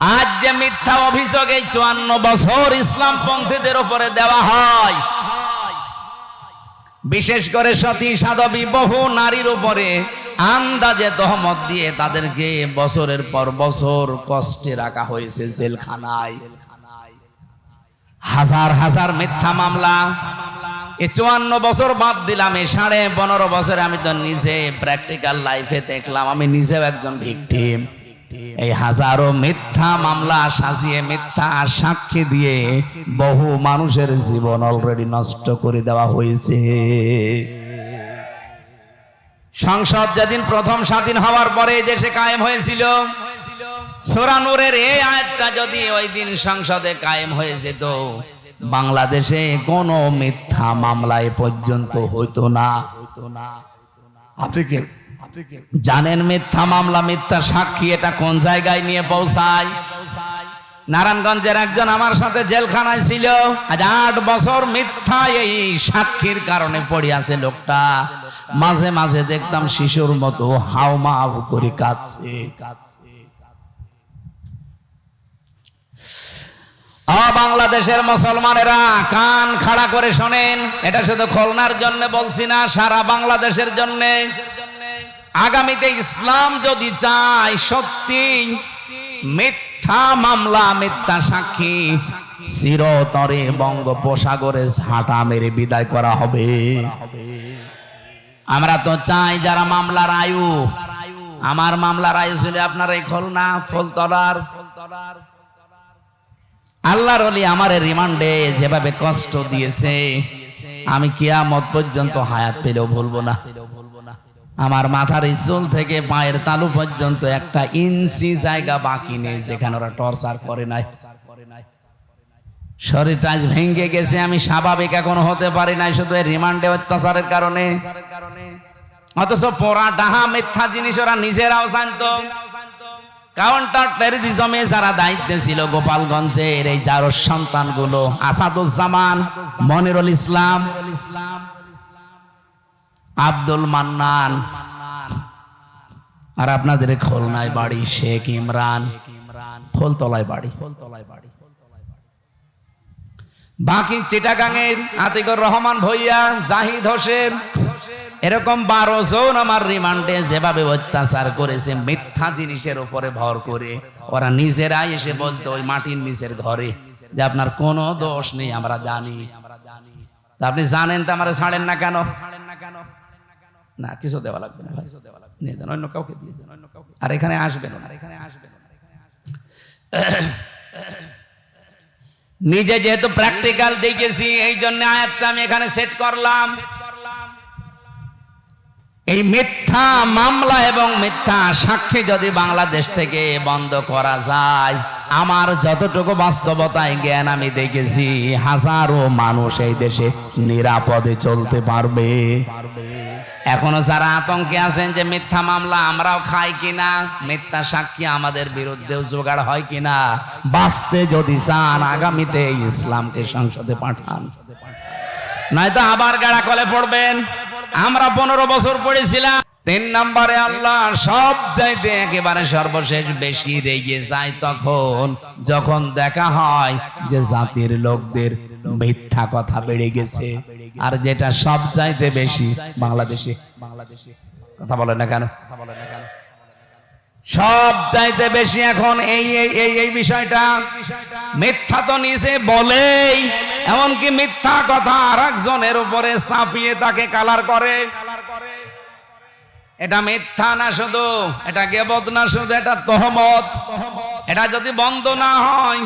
আজ যে মিথ্যা অভিযোগ এই চুয়ান্ন বছর ইসলাম পন্থীদের উপরে দেওয়া হয়, বিশেষ করে সতী সাধবী বহু নারীর উপরে আন্দাজে তহমত দিয়ে তাদেরকে বছরের পর বছর কষ্টে রাখা হয়েছে জেলখানায়। হাজার হাজার মিথ্যা মামলা। এ চুয়ান্ন বছর বাদ দিলাম এই সাড়ে পনেরো বছরে আমি তো নিজে প্র্যাকটিক্যাল লাইফে দেখলাম, আমি নিজেও একজন ভিকটিম এই হাজারো মিথ্যা মামলা সাজিয়ে মিথ্যা সাক্ষী দিয়ে বহু মানুষের জীবন অলরেডি নষ্ট করে দেওয়া হয়েছে। সংসদ যেদিন প্রথম স্বাধীন হওয়ার পরে দেশে কায়েম হয়েছিল সোরানুরের এই আয়াতটা যদি ওই দিন সংসদে কায়েম হয়ে যেত বাংলাদেশে কোনো মিথ্যা মামলায় পর্যন্ত হইতো না। আপনি কি? জানেন মিথ্যা মামলা, মিথ্যা সাক্ষী, এটা কোন জায়গায় নিয়ে পৌঁছায়? নারায়ণগঞ্জের একজন আমার সাথে জেলখানায় ছিল। আজ আট বছর মিথ্যা এই সাক্ষীর কারণে পড়ে আছে লোকটা। মাঝে মাঝে দেখতাম শিশুর মতো হাও মাও করে কাঁদছে বাংলাদেশের মুসলমানেরা কান খাড়া করে শোনেন। এটা শুধু খুলনার জন্য বলছি না, সারা বাংলাদেশের জন্য। আগামীতে ইসলাম যদি চায়, সত্যি মিথ্যা মামলা, মিথ্যা সাক্ষী, চিরতরে বঙ্গোপসাগরে ঝাঁটা মেরে বিদায় করা হবে। আমরা তো চাই যারা মামলার আয়ু, আমার মামলার আয়ু ছিল আপনার এই খুলনা ফুলতলার। আল্লাহর অলি আমার রিমান্ডে যেভাবে কষ্ট দিয়েছে, আমি কিয়ামত পর্যন্ত হায়াত পেলেও ভুলবো না। আমার মাথার চুল থেকে পায়ের তালু পর্যন্ত একটা ইঞ্চি জায়গা বাকি নেই যেখানে ওরা টর্চার করে নাই। শরীরটা আজ ভেঙে গেছে, আমি স্বাভাবিক এখন হতে পারি নাই, শুধু রিমান্ডে অত্যাচারের কারণে। অথচ পোড়া ডাহা মিথ্যা জিনিস ওরা নিজেরাও জানতো। কাউন্টার টেরোরিজমে যারা দায়িত্বে ছিল গোপালগঞ্জের এই যারো সন্তানগুলো আসাদুজ্জামান, মনিরুল ইসলাম ইসলাম আব্দুল মান্নান। আর আপনাদের খুলনায় বাড়ি শেখ ইমরান। ফুলতলায় বাড়ি। ফুলতলায় বাড়ি বাকি চিটাগাঙের আতিকুর রহমান ভইয়া, জাহিদ হোসেন, এরকম বারো জন আমার রিমান্ডে যেভাবে অত্যাচার করেছে, মিথ্যা জিনিসের উপরে ভর করে, ওরা নিজেরাই এসে বলতো ওই মাটির নিচের ঘরে যে আপনার কোনো দোষ নেই, আমরা জানি। আপনি জানেন তো, আমরা ছাড়েন না কেন? না, কিছু দেওয়া লাগবে না ভাই। নিয়ে যান, অন্য কাউকে দিয়ে যান, অন্য কাউকে। আর এখানে আসবেন আর এখানে আসবেন নিজে যেহেতু প্র্যাকটিক্যাল দেখেছি, এই জন্য আয়াতটা আমি এখানে সেট করলাম। এই মিথ্যা মামলা এবং মিথ্যা সাক্ষী যদি বাংলাদেশ থেকে বন্ধ করা যায়, আমার যতটুকু বাস্তবতায় জ্ঞান আমি দেখেছি, হাজারো মানুষ এই দেশে নিরাপদে চলতে পারবে। এখনও যারা আতঙ্কে আছেন যে মিথ্যা মামলা আমরাও খাই কিনা, মিথ্যা সাক্ষী আমাদের বিরুদ্ধেও জোগাড় হয় কিনা, বাঁচতে যদি চান আগামীতে ইসলামকে সংসদে পাঠান। নয়তো আবার গাড়া কলে পড়বেন। আমরা পনেরো বছর পড়েছিলাম। তিন নম্বরে আল্লাহ সব চাইতে একেবারে সর্বশেষ বেশি রেগে যায় তখন, যখন দেখা হয় যে জাতির লোকদের মিথ্যা কথা বেড়ে গেছে। আর যেটা সব চাইতে বেশি বাংলাদেশে বাংলাদেশে কথা বলে না কেন কথা বলে না কেন? সব চাইতে বেশি এখন এই এই এই এই বিষয়টা মিথ্যা তো নিজে বলেই এমনকি মিথ্যা কথা আর একজনের উপরে চাপিয়ে তাকে কালার করে। এটা মিথ্যা না শুধু এটা গেবত না শুধু এটা তহমত। এটা যদি বন্ধ না হয়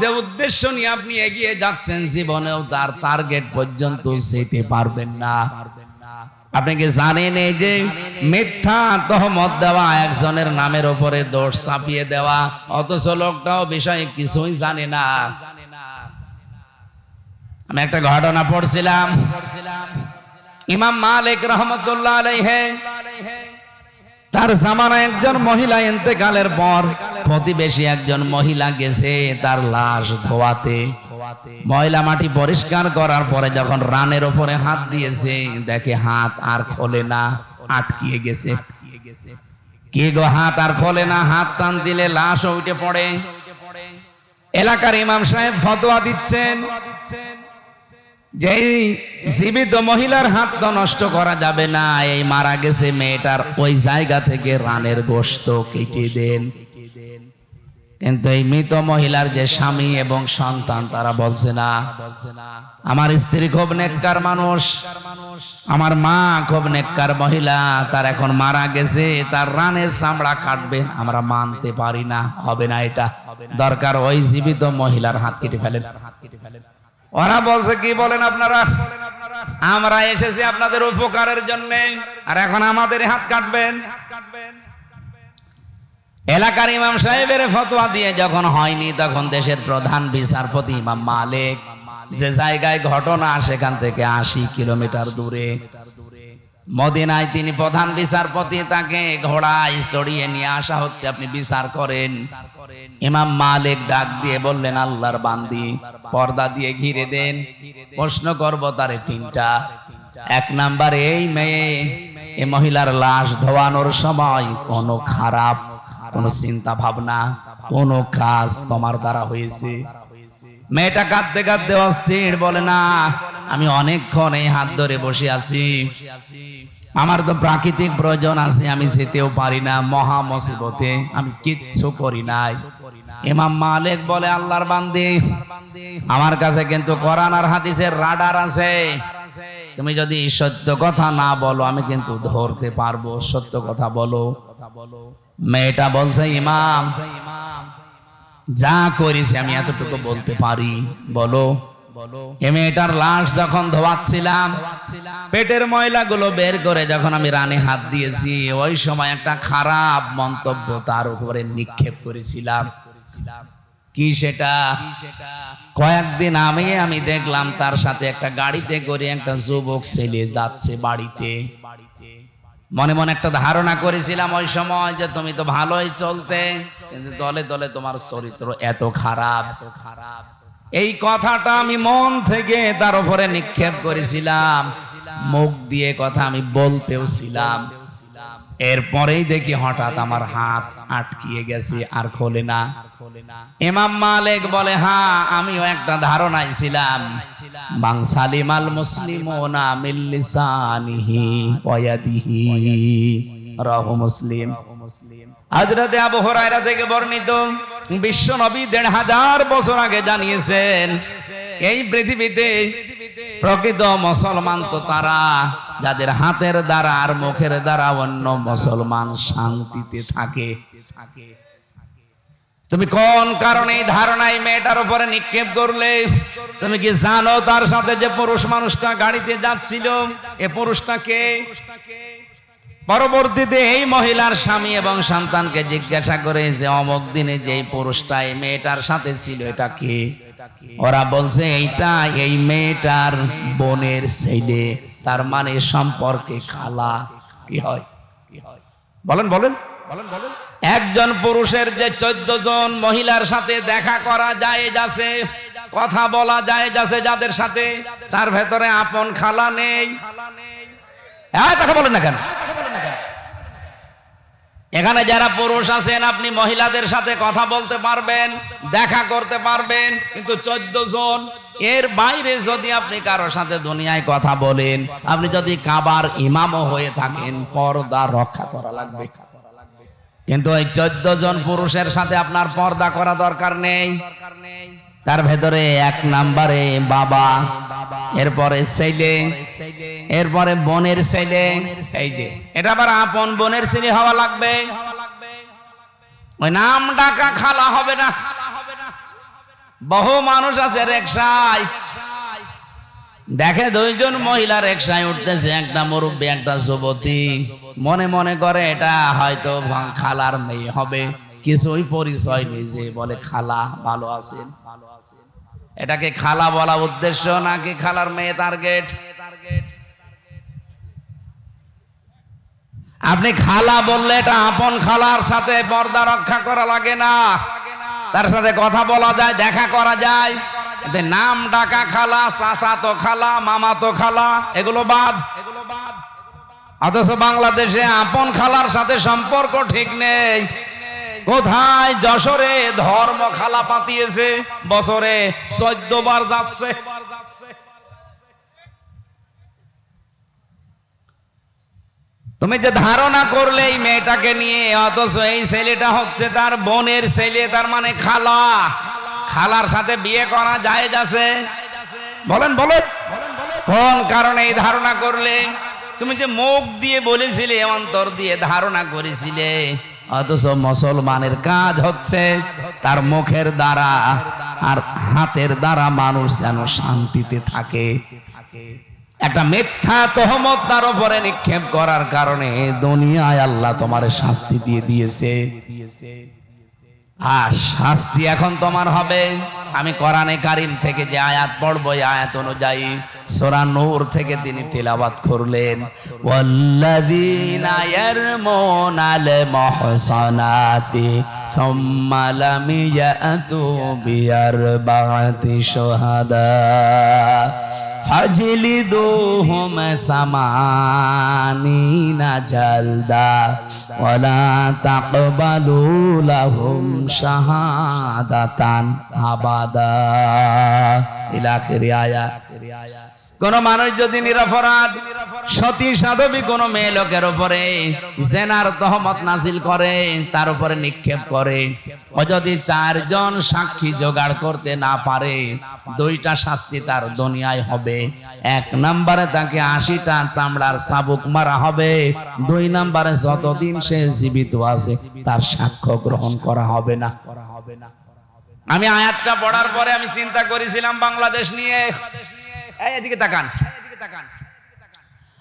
যে উদ্দেশ্য নিয়ে আপনি এগিয়ে যাচ্ছেন জীবনেও তার টার্গেট পর্যন্ত যেতে পারবেন না। আপনি কি জানেন এই যে মিথ্যা তহমত দেওয়া, একজনের নামের উপরে দোষ চাপিয়ে দেওয়া, অথচ লোকটাও বিষয়ে কিছুই জানে না। আমি একটা ঘটনা পড়ছিলাম। ইমাম মালিক রহমতুল্লাহ আলাইহে তার জামানা একজন মহিলা ইন্তেকালের পর প্রতিবেশী একজন মহিলা গেছে তার লাশ ধোয়াতে। ময়লা মাটি পরিষ্কার করার পরে যখন রানের ওপরে হাত দিয়েছে, দেখে হাত আর খোলে না, আটকিয়ে গেছে। কে গো হাত আর খোলে না? হাত টান দিলে লাশ উঠে পড়ে। এলাকার ইমাম সাহেব ফতোয়া দিচ্ছেন। যে জীবিত মহিলার হাত তো নষ্ট করা যাবে না, এই মারা গেছে মেয়েটার ওই জায়গা থেকে রানের গোস্ত কেটে দেন। কিন্তু এই মৃত মহিলার যে স্বামী এবং সন্তান, তারা বলছে না, আমার স্ত্রী খুব নেককার মানুষ, আমার মা খুব নেককার মহিলা, তার এখন মারা গেছে, তার রানের চামড়া কাটবেন, আমরা মানতে পারি না, হবে না এটা। দরকার ওই জীবিত মহিলার হাত কেটে ফেলেন। ওরা বলছে, কি বলেন আপনারা? আমরা এসেছি আপনাদের উপকারের জন্য, আর এখন আমাদের হাত কাটবেন। এলাকার ইমাম সাহেবের ফতোয়া দিয়ে যখন হয়নি, তখন দেশের প্রধান বিচারপতি ইমাম মালিক যে জায়গায় ঘটনা সেখান থেকে আশি কিলোমিটার দূরে মদিনায় তিনি প্রধান বিচারপতি, তাকে ঘোড়ায় চড়িয়ে নিয়ে আসা হচ্ছে। আপনি বিচার করেন। ইমাম মালিক ডাক দিয়ে বললেন, আল্লাহর বান্দি, পর্দা দিয়ে ঘিরে দেন। প্রশ্ন করব তারে তিনটা। এক নাম্বার, এই মেয়ে, এই মহিলার লাশ ধোয়ানোর সময় কোনো খারাপ, কোনো চিন্তা ভাবনা কোনো কাজ তোমার দ্বারা হয়েছে? মেয়েটা কাঁদতে কাঁদতে অস্থির বলে, না আমি অনেকক্ষণ এই হাত ধরে বসে আছি। আমার তো প্রাকৃতিক প্রয়োজন আছে, আমি যেতেও পারি না, মহা মুসিবতে আমি কিচ্ছু করি নাই। ইমাম মালিক বলে, আল্লাহর বান্দি, আমার কাছে কিন্তু কোরআন আর হাদিসের রাডার আছে। তুমি যদি সত্য কথা না বলো, আমি কিন্তু ধরতে পারব। সত্য কথা বলো। মেয়েটা বলছে, ইমাম, যা করেছি আমি এতটুকু বলতে পারি। বলো। এ মেয়েটার লাশ যখন ধোয়াচ্ছিলাম পেটের ময়লাগুলো বের করে যখন আমি রানে হাত দিয়েছি ওই সময় একটা খারাপ মন্তব্য তার উপরে নিক্ষেপ করেছিলাম। কি সেটা? কয়েকদিন আমি আমি দেখলাম তার সাথে একটা গাড়িতে করে একটা যুবক ছেলে যাচ্ছে বাড়িতে। মনে মনে একটা ধারণা করেছিলাম ওই সময় যে তুমি তো ভালোই চলতে কিন্তু দলে দলে তোমার চরিত্র এত খারাপ এত খারাপ। এই কথাটা আমি মন থেকে তার উপরে নিক্ষেপ করেছিলাম। মুখ দিয়ে কথা আমি বলতেও ছিলাম। এরপরেই দেখি হঠাৎ আমার হাত আটকিয়ে গেছে আর খোলে না। ইমাম মালিক বলে হ্যাঁ আমিও একটা ধারণায় ছিলাম। বাং সালিমাল মুসলিম না মিল্লিসানিহি ওয়াদিহি রাহ মুসলিম। হযরতে আবু হুরায়রা থেকে বর্ণিত বিশ্ব নবী দেড় হাজার বছর আগে জানিয়েছেন, এই পৃথিবীতে প্রকৃত মুসলমান তো তারা, যাদের হাতের দ্বারা আর মুখের দ্বারা অন্য মুসলমান শান্তিতে থাকে। তুমি কোন কারণে এই ধারণায় মেয়েটার উপরে নিক্ষেপ করলে? তুমি কি জানো তার সাথে যে পুরুষ মানুষটা গাড়িতে যাচ্ছিল? এ পুরুষটা কে? পরবর্তীতে এই মহিলার স্বামী এবং সন্তানকে জিজ্ঞাসা করে যে, অমক দিনে যে পুরুষটা এই মেয়েটার সাথে ছিল, এটা কে? ওরা বলছে, এইটা এই মেয়েটার বোনের ছেলে। তার মানে সম্পর্কে খালা। কি হয়? বলেন বলেন বলেন বলেন। একজন পুরুষের যে চোদ্দ জন মহিলার সাথে দেখা করা যায় যাচ্ছে কথা বলা যায় যাচ্ছে যাদের সাথে, তার ভেতরে আপন খালা নেই। হ্যাঁ কথা বলেন না কেন? এখানে যারা পুরুষ আছেন, আপনি মহিলাদের সাথে কথা বলতে পারবেন, দেখা করতে পারবেন, কিন্তু চোদ্দ জন, এর বাইরে যদি আপনি কারও সাথে দুনিয়ায় কথা বলেন, আপনি যদি কাবার ইমামও হয়ে থাকেন, পর্দা রক্ষা করা লাগবে। কিন্তু ওই চোদ্দ জন পুরুষের সাথে আপনার পর্দা করা দরকার নেই। তার ভেতরে এক নাম্বারে বাবা, এরপরে ছেলে, এরপরে বোনের ছেলে, এই এটা আবার আপন বোনের ছেলে হওয়া লাগবে। ওই নাম ডাকা খালা হবে না। বহু মানুষ আছে রেকশায় দেখে দুইজন মহিলা রেকশায় উঠতেছে, একটা মুরব্বী, একটা যুবতী। মনে মনে করে এটা হয়তো খালার মেয়ে হবে। কিছুই পরিচয় নেই যে বলে খালা ভালো আছেন। ভালো আছেন এটাকে খালা বলা উদ্দেশ্য নাকি খালার মেয়ে টার্গেট? আপনি খালা বললে এটা আপন খালার সাথে পর্দা রক্ষা করা লাগে না। তার সাথে কথা বলা যায়, দেখা করা যায়। নাম ডাকা খালা, চাচা তো খালা, মামা তো খালা এগুলো বাদ এগুলো বাদ। অথচ বাংলাদেশে আপন খালার সাথে সম্পর্ক ঠিক নেই। কোথায় যশোরে ধর্ম খালা পাতিয়েছে? বছরে চোদ্দ বার যাচ্ছে। তুমি যে ধারণা করলে এই মেয়েটাকে নিয়ে, অথচ এই ছেলেটা হচ্ছে তার বোনের ছেলে, তার মানে খালা। খালার সাথে বিয়ে করা জায়েজ আছে? বলেন বলেন। কোন কারণে এই ধারণা করলে? তুমি যে মুখ দিয়ে বলেছিলে, অন্তর দিয়ে ধারণা করেছিলে। অথচ মুসলমানের কাজ হচ্ছে তার মুখের দ্বারা আর হাতের দ্বারা মানুষ যেন শান্তিতে থাকে। একটা মিথ্যা তহমত তার উপরে নিক্ষেপ করার কারণে দুনিয়ায় আল্লাহ তোমার শাস্তি দিয়ে দিয়েছে। আর শাস্তি এখন তোমার হবে। আমি কোরআনে কারিম থেকে যে আয়াত পড়ব, এই আয়াত অনুযায়ী সোরা নূর থেকে তিনি তিলাবাত করলেন। ওয়াল্লাযীনা ইয়ারমুনাল মুহসানাতি সুম্মা লাম ইয়াতু বিআরবাআতি শুহাদা ফাজলিদুহুম সামানি جلدا ولا تقبلوا لهم شهادة أبدا إلى آخر آية কোন মানুষ যদি নিরপরাধ সতী সাধবী কোন মেয়ে লোকের উপরে জেনার তহমত নাজিল করে তার উপরে নিক্ষেপ করে ও যদি চারজন সাক্ষী জোগাড় করতে না পারে দুইটা শাস্তি তার দুনিয়ায় হবে। এক নম্বরে তাকে আশিটা চামড়ার সাবুক মারা হবে। দুই নম্বরে যতদিন সে জীবিত আছে, তার সাক্ষ্য গ্রহণ করা হবে না। করা হবে না আমি আয়াতটা পড়ার পরে আমি চিন্তা করেছিলাম বাংলাদেশ নিয়ে। এদিকে তাকান এদিকে তাকান।